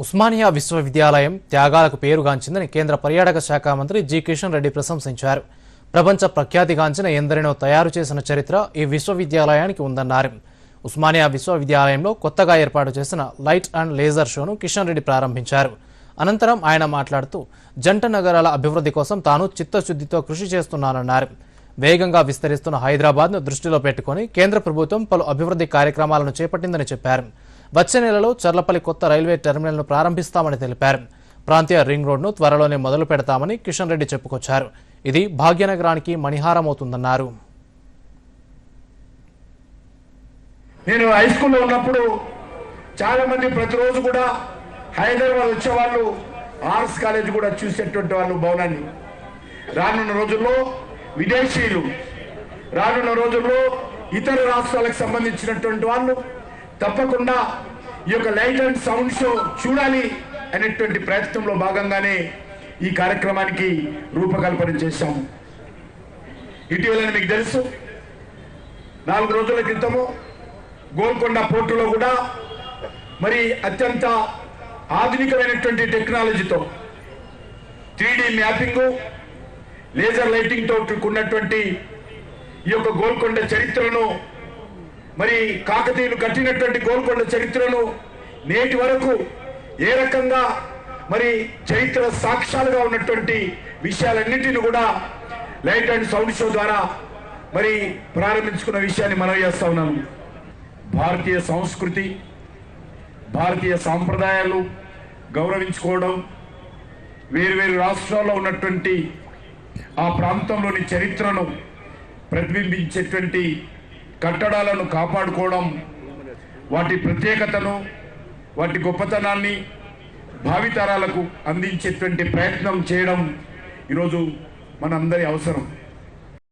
ఉస్మానియా విశ్వవిద్యాలయం త్యాగాలకు పేరుగాంచిందని కేంద్ర పర్యాటక శాఖ మంత్రి జి కిషన్ రెడ్డి ప్రశంసించారు. ప్రపంచ ప్రఖ్యాతిగాంచిన ఎందరినో తయారు చేసిన చరిత్ర ఈ విశ్వవిద్యాలయానికి ఉందన్నారు. ఉస్మానియా విశ్వవిద్యాలయంలో కొత్తగా ఏర్పాటు చేసిన లైట్ అండ్ లేజర్ షోను కిషన్ రెడ్డి ప్రారంభించారు. అనంతరం ఆయన మాట్లాడుతూ జంట నగరాల అభివృద్ధి కోసం తాను చిత్తశుద్ధితో కృషి చేస్తున్నానన్నారు. వేగంగా విస్తరిస్తున్న హైదరాబాద్ను దృష్టిలో పెట్టుకుని కేంద్ర ప్రభుత్వం పలు అభివృద్ధి కార్యక్రమాలను చేపట్టిందని చెప్పారు. వచ్చే నెలలో చర్లపల్లి కొత్త రైల్వే టెర్మినల్ను ప్రారంభిస్తామని తెలిపారు. ప్రాంతీయ రింగ్ రోడ్ను త్వరలోనే మొదలు పెడతామని కిషన్ రెడ్డి చెప్పుకొచ్చారు. ఇది భాగ్యనగరానికి మణిహారమవుతుందన్నారు. నేను హై స్కూల్లో ఉన్నప్పుడు చాలా మంది ప్రతిరోజు కూడా హైదరాబాద్ వచ్చేవాళ్ళు ఆర్ట్స్ కాలేజ్ కూడా చూసేటువంటి వాళ్ళు భవనాన్ని రానున్న రోజుల్లో విదేశీయులు రానున్న రోజుల్లో ఇతర రాష్ట్రాలకు సంబంధించినటువంటి వాళ్ళు తప్పకుండా ఈ యొక్క లైట్ అండ్ సౌండ్ షో చూడాలి అనేటువంటి ప్రయత్నంలో భాగంగానే ఈ కార్యక్రమానికి రూపకల్పన చేశాము ఇటీవల మీకు తెలుసు నాలుగు రోజుల క్రితము గోల్కొండ పోర్టులో కూడా మరి అత్యంత ఆధునికమైనటువంటి టెక్నాలజీతో త్రీడీ మ్యాపింగ్ లేజర్ లైటింగ్తో ఉన్నటువంటి ఈ యొక్క గోల్కొండ చరిత్రను మరి కాకతీయులు కట్టినటువంటి గోల్కొండ చరిత్రను నేటి వరకు ఏ రకంగా మరి చరిత్ర సాక్ష్యాలుగా ఉన్నటువంటి విషయాలన్నింటిని కూడా లైట్ అండ్ సౌండ్ షో ద్వారా మరి ప్రారంభించుకున్న విషయాన్ని మనం చేస్తా ఉన్నాను భారతీయ సంస్కృతి భారతీయ సాంప్రదాయాలు గౌరవించుకోవడం వేరువేరు రాష్ట్రాల్లో ఉన్నటువంటి ఆ ప్రాంతంలోని చరిత్రను ప్రతిబింబించేటువంటి కట్టడాలను కాపాడుకోవడం వాటి ప్రత్యేకతను వాటి గొప్పతనాన్ని భావితరాలకు అందించేటువంటి ప్రయత్నం చేయడం ఈరోజు మనందరి అవసరం.